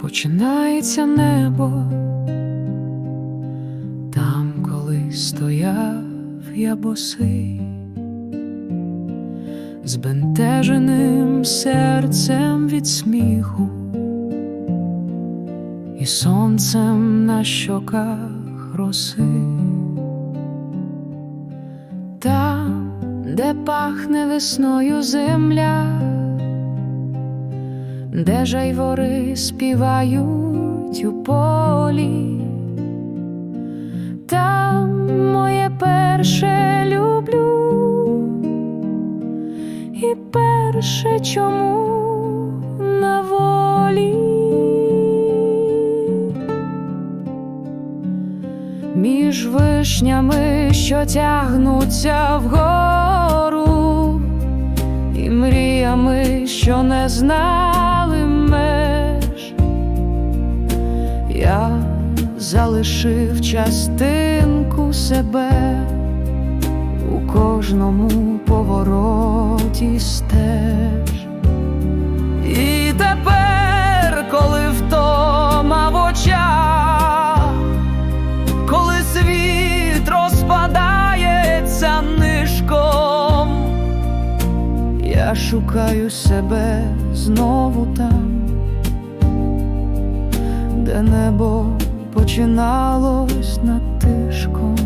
починається небо, там, коли стояв я босий, збентеженим серцем від сміху і сонцем на щоках роси. Там, де пахне весною земля, де жайвори співають у полі, там моє перше люблю, і перше чому на волі. Між вишнями, що тягнуться вгору, мріями, що не знали меж, я залишив частинку себе у кожному повороті стеж. Я шукаю себе знову там, де небо починалось над тишком.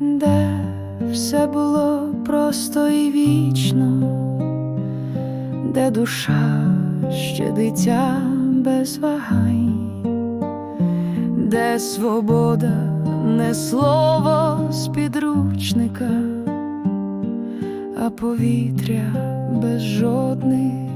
Де все було просто і вічно, де душа ще дитя без вагань, де свобода, не слово з підручника, а повітря без жодних.